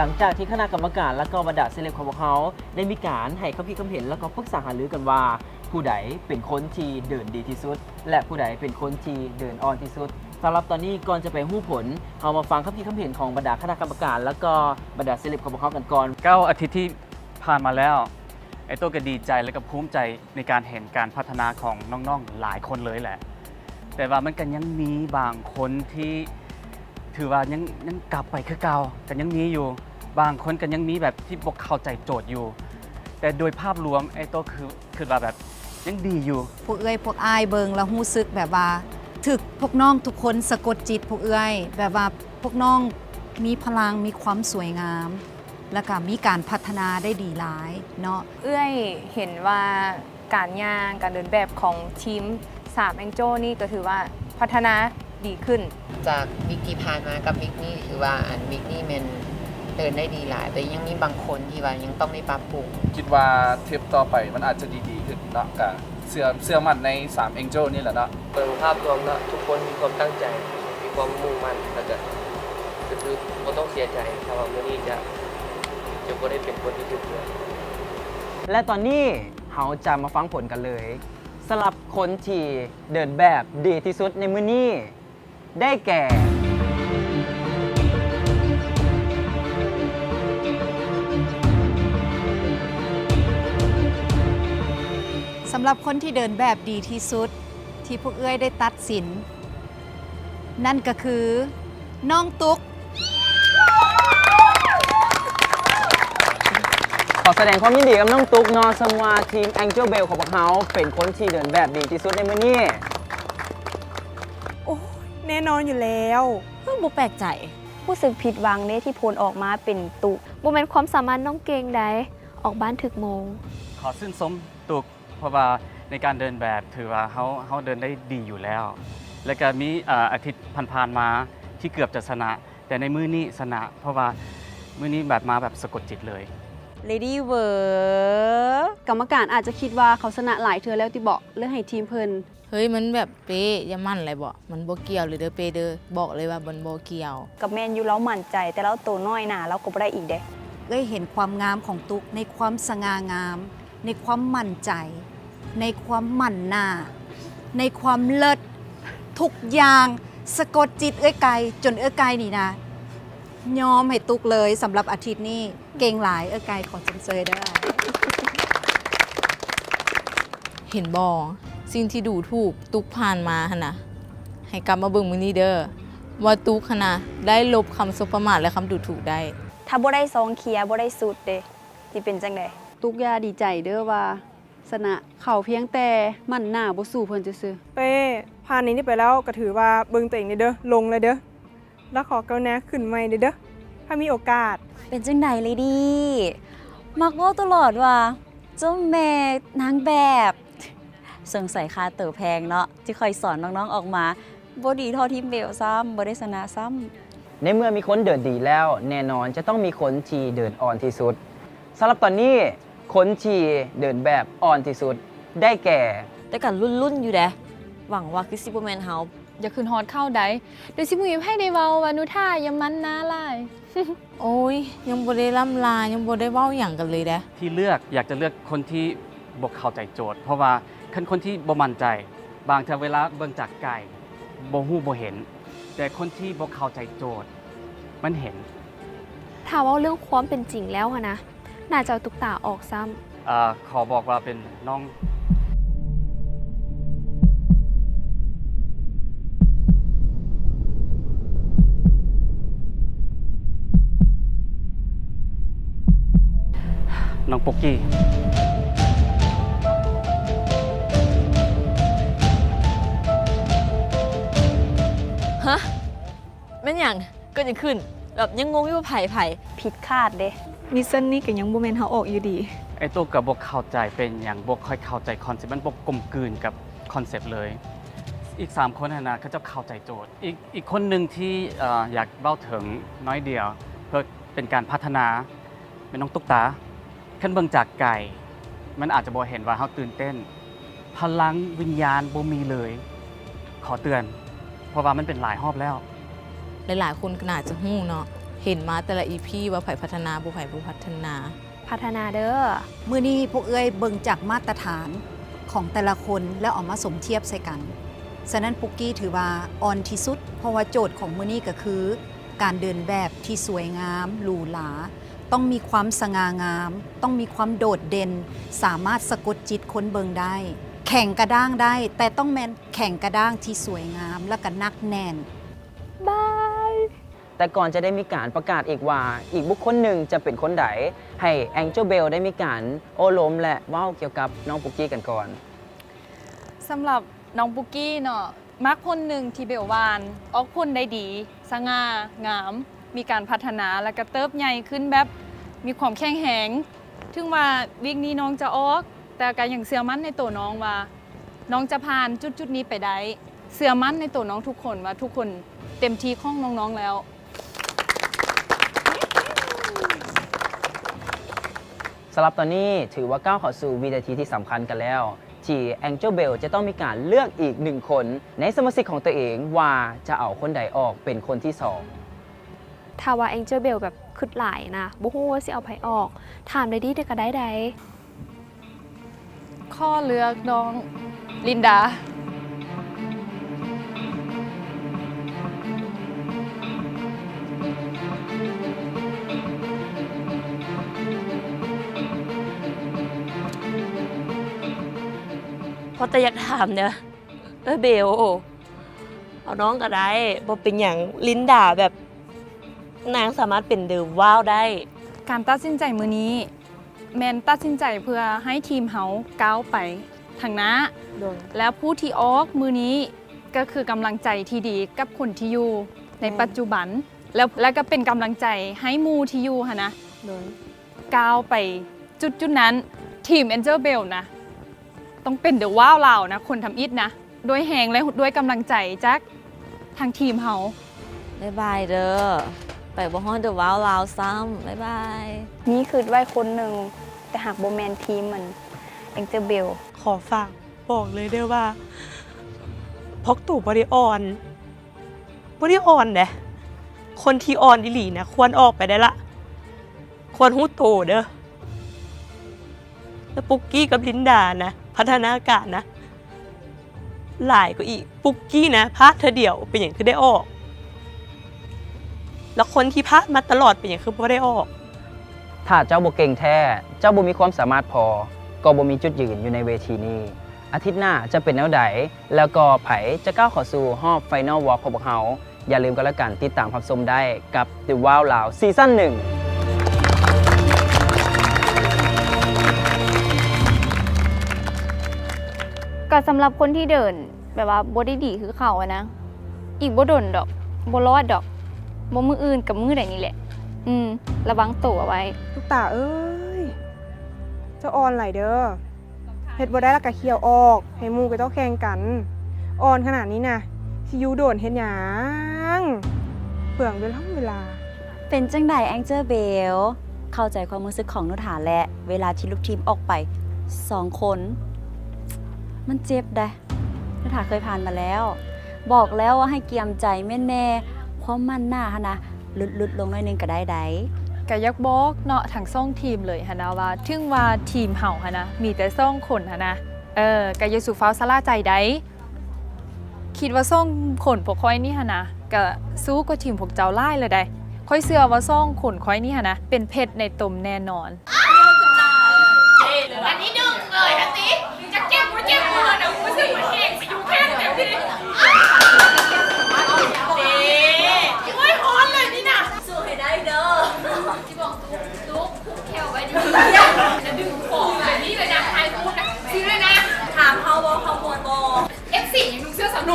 หลังจากที่คณะกรรมการและก็บรรดาเซเลบของพวกเขาได้มีการให้ความคิดความเห็นแล้วก็ปรึกษาหารือกันว่า ผู้ใดเป็นคนที่เดินดีที่สุด และผู้ใดเป็นคนที่เดินอ่อนที่สุดสำหรับตอนนี้ก่อนจะไปหู้ผลเรามาฟังความคิดความเห็นของบรรดาคณะกรรมการ แล้วก็บรรดาเซเลบของพวกเขากันก่อนเก้าอาทิตย์ที่ผ่านมาแล้วไอ้ตัวก็ดีใจและก็ภูมิใจในการเห็นการพัฒนาของน้องๆหลายคนเลยแหละ แต่ว่ามันก็ยังมีบางคนที่ถือว่ายังยังกลับไปคือเก่ากันยังมีอยู่ บางคนกันยังมีแบบที่บกเข้าใจโจทย์อยู่ แต่โดยภาพรวมไอ้ตัวคือคือว่าแบบยังดีอยู่พวกเอ้ยพวกอายเบิงแล้วรู้สึกแบบว่าถึกพวกน้องทุกคนสะกดจิตพวกเอ้ยแบบว่าพวกน้องมีพลังมีความสวยงาม แล้วก็มีการพัฒนาได้ดีหลายเนาะเอื้อยเห็นว่าการย่างการเดินแบบของทีมสามแองโจนี่ก็ถือว่าพัฒนาดีขึ้น จากวิกที่ผ่านมากับวิกนี่คือว่าอันวิกนี่มัน เดินได้ดีหลาย แต่ยังมีบางคนที่ว่ายังต้องได้ปรับปรุง คิดว่าทริปต่อไปมันอาจจะดีๆขึ้นเนาะกับเสื้อเสื้อมันใน3 Angel นี่แหละเนาะเบิ่งภาพรวมแล้วทุกคนมีความตั้งใจ มีความมุ่งมั่นแล้วก็ก็คือบ่ต้องเสียใจถ้าว่ามื้อนี้จะจะบ่ได้เป็นคนที่ถูกเลือกและตอนนี้เราจะมาฟังผลกันเลยสำหรับคนที่เดินแบบดีที่สุดในมือนี้ ได้แก่ หรับคนที่เดินแบบดีที่สุดที่พวกเอ้ยได้ตัดสิน นั่นก็คือน้องตุ๊ก ขอแสดงความยินดีกับน้องตุ๊กเนอสมวาทีม Angel Bell ของพวกเขาเป็นคนที่เดินแบบดีที่สุดในมือนี้แน่นอนอยู่แล้วเพิ่งบ่แปลกใจ รู้สึกผิดหวังเด้ที่ผลออกมาเป็นตุกโมเมนต์ความสามารถน้องเก่งใดออกบ้านถึกโมง ขอชื่นชมตุก เพราะว่าในการเดินแบบถือว่าเขาเขาเดินได้ดีอยู่แล้ว แล้วก็มีเอ่ออาทิตย์ผ่านๆมาที่เกือบจะชนะ แต่ในมือนี้ชนะ เพราะว่ามือนี้แบบมาแบบสะกดจิตเลย Lady w o r กรรมการอาจจะคิดว่าเขาชนะหลายเทือแล้วที่บอกเลือกให้ทีมเพิ่นเฮ้ยมันแบบเป๊ะอย่ามั่นอะไรบ่มันบ่เกี่ยวเลยเด้อเป๊ะเด้อบอกเลยว่ามันบ่เกี่ยว กับแมนยูเราหมั่นใจแต่เราตัวน้อยหนาเราก็บ่ได้อีกเด้เอ้ยเห็นความงามของตุ๊กในความสง่างาม ในความมั่นใจ ในความหมั่นหน้า ในความเลิศทุกอย่างสะกดจิตเอ้ยไกลจนเอ้ยไกลนี่นะ ยอมให้ตุกเลยสำหรับอาทิตย์นี้เก่งหลายเอ้ยไกลขอจนเซยได้เห็นบ่สิ่งที่ดูถูกตุกผ่านมาหั่นนะให้กลับมาเบิ่งมื้อนี้เด้อว่าตุกหั่นนะได้ลบคำสบประมาทและคำดูถูกได้ ถ้าบ่ได้ซองเคลียร์บ่ได้สุดเด้สิเป็นจังได ตุกยาดีใจเด้อว่าชนะเขาเพียงแต่มั่นหน้าบ่สู้เพิ่นซื่อเป้ผ่านนี้นี่ไปแล้วก็ถือว่าเบิ่งตัวเองเด้อลงเลยเด้อแล้วขอเก้าวหน้าขึ้นใหม่เด้อถ้ามีโอกาส เป็นจังไดเลยดีมักเว้าตลอดว่าเจ้าแม่นางแบบสงสัยค่าเต๋อแพงเนาะที่คอยสอนน้องๆออกมาบ่ดีเท่าทีมเบลซ้ำบ่ได้ชนะซ้ำในเมื่อมีคนเดินดีแล้ว แน่นอนจะต้องมีคนที่เดินอ่อนที่สุดสำหรับตอนนี้ คนที่เดินแบบอ่อนที่สุด ได้แก่ แต่กันรุ่นๆอยู่เด้หวังว่าคือสิบ่แม่นเฮาอย่าขึ้นฮอดเข้าใดเดี๋ยวสิมุยให้ได้เว้าว่านุท่าอย่ามันนะลาย โอ้ย ยังบ่ได้ล่ำลา ยังบ่ได้เว้าหยังกันเลยเด้ ที่เลือกอยากจะเลือกคนที่บกเข้าใจโจทย์ เพราะว่าคันคนที่บ่มั่นใจ บางทีเวลาเบิ่งจากไก่บ่ฮู้บ่เห็น แต่คนที่บ่เข้าใจโจทย์ มันเห็น ถ้าเว่าเรื่องความเป็นจริงแล้วอะนะ น่าจะเอาตุกตาออกซ้ำเอ่อขอบอกว่าเป็นน้องน้องปุกกี้ ฮะแม่นหยังเกิดหยังขึ้น แบบยังงงอยู่ว่าไผไผผิดคาดเด้ มิสเซนนี่ก็ยังบ่แม่นเฮาออกอยู่ดี ไอ้ตัวกับบกเข้าใจเป็นอย่างบกค่อยเข้าใจคอนเซ็ปต์มันบกกลมกลืนกับคอนเซ็ปต์เลย อีก 3 คนนะนะเขาจะเข้าใจโจทย์ อีกอีกคนหนึ่งที่เอ่ออยากเบ้าถึงน้อยเดียว เพื่อเป็นการพัฒนาเป็นน้องตุ๊กตาขั้นเบิ่งจากไก่ มันอาจจะบ่เห็นว่าเขาตื่นเต้น พลังวิญญาณบ่มีเลย ขอเตือน เพราะว่ามันเป็นหลายรอบแล้ว หลายๆ คนก็น่าจะฮู้เนาะ เห็นมาแต่ละอีพีว่าไผพัฒนาบุไผบุพัฒนา พัฒนาเด้อมื้อนี้พวกเอ้ยเบิ่งจากมาตรฐานของแต่ละคนแล้วเอามาสมเทียบใส่กันฉะนั้นปุกกี้ถือว่าออนที่สุด เพราะว่าโจทย์ของมื้อนี้ก็คือ การเดินแบบที่สวยงามหรูหราต้องมีความสง่างาม ต้องมีความโดดเด่น สามารถสะกดจิตคนเบิงได้ แข่งกระด้างได้ แต่ต้องแมนแข่งกระด้างที่สวยงามและก็นักแน่นบาย แต่ก่อนจะได้มีการประกาศอีกว่า อีกบุคคลหนึ่งจะเป็นคนใดให้แองเจ l เบลได้มีการโอลมและว้าวเกี่ยวกับน้องปุกกี้กันก่อนสำหรับน้องปุกกี้เนาะมักคนหนึ่งที่เบลวาน ออกพุ่นได้ดี สง่างาม มีการพัฒนาและกระเติบใหญ่ขึ้นแบบมีความแข็งแรงถึงว่าวิกนี้น้องจะออก แต่ก็ยังเสื่อมั่นในตัวน้องว่า น้องจะผ่านจุดจุดนี้ไปได้เสื่อมั่นในตัวน้องทุกคนว่าทุกคนเต็มที่ของน้องๆแล้วำหรับตอนนี้ถือว่าก้าวเข้าสู่วินาทีที่สำคัญกันแล้ว ที่แองเจ l เบลจะต้องมีการเลือกอีกหนึ่งคน ในสมาชิกของตัวเองว่าจะเอาคนใดออกเป็นคนที่สองถ้าว่าแองเจ l เบลแบบคึดหลายนะบ่ฮู้ว่าสิเอาไผออก ถามได้ดีแต่ก็ได้ใดข้อเลือกน้องลินดา พราะแต่อยากถามเนี่ยเออเบลเอาน้องก็ได้บ่เป็นอย่างลิ้นด่าแบบ นางสามารถเป็นเดอว้าวได้ การตัดสินใจมือนี้ แมนตัดสินใจเพื่อให้ทีมเฮาก้าวไปทางหน้าแล้วผู้ที่ออกมือนี้ก็คือกำลังใจที่ดีกับคนที่อยู่ในปัจจุบัน แล้วแล้วก็เป็นกำลังใจให้หมูที่อยู่ค่ะนะก้าวไปจุดจุดๆนั้น ทีม Angel Bell นะ ต้องเป็นเดอะว้าวเรานะคนทำอิฐนะด้วยแหงและด้วยกำลังใจจากทางทีมเฮาบ๊ายบายเด้อไปบ่ฮ้อนเดอะว้าวลาวซ้ำบ๊ายบายนี่คือไว้คนหนึ่งแต่หากโบแมนทีมมันแองเจ l เบลขอฝากบอกเลยเด้อว่าพกตู่บริออนบริออนเด้คนที่ออนอิหลีนะควรออกไปได้ละ ควรหูโตเด้อแล้วปุกกี้กับลินดานะ พัฒนาการนะ หลายกว่าอีกปุกกี้นะพาดเธอเดียวเป็นอย่างคือได้ออก แล้วคนที่พาดมาตลอดเป็นอย่างคือบ่ได้ออก ถ้าเจ้าบ่เก่งแท้ เจ้าบ่มีความสามารถพอ ก็บ่มีจุดยืนอยู่ในเวทีนี้ อาทิตย์หน้าจะเป็นแนวใดแล้วก็ไผจะก้าวขอาสู่รอบไฟนอลวอล์กของพวกเขาอย่าลืมกันละกันติดตามความสมได้กับ The Wow Lao ซีซั่น1 ก็สำหรับคนที่เดินแบบว่าบ่ได้ดีคือเขาอะนะ อีกบ่ดนดอกบ่รอดดอกบ่มืออื่นกับมือใดนี่แหละ อืม ระวังตัวไว้ทุกตาเอ้ยเจ้าออนไหลเด้อเฮ็ดบ่ได้และก็เคี่ยวออก ให้หมู่ก็ต้องแข่งกันออนขนาดนี้นะสิอยู่โดนเฮ็ดหยังเปลืองเวลาเวลา เป็นจังใดแองเจอร์เบล เข้าใจความรู้สึกของนุฐาและ เวลาที่ลูกทีมออกไปสองคน มันเจ็บได้นุฐาเคยผ่านมาแล้ว บอกแล้วว่าให้เกียมใจแม่นแน่ความมั่นหน้าหะนะลุดลุดลงหน่อยนึงก็ได้ได้ก็อยักบอกเนาะทั้งซ่องทีมเลยฮะนะว่าถึงว่าทีมเห่าฮะนะมีแต่ซ่องคนฮะนะเออกยสุฟ้าวซาลาใจได้คิดว่าซ่องขนพวกค่อยนี่ฮะนะก็สู้กับทีมพวกเจ้าไล่เลยได้ค่อยเชื่อว่าซ่องขนค่อยนี่ฮะนะเป็นเพชรในตมแน่นอน น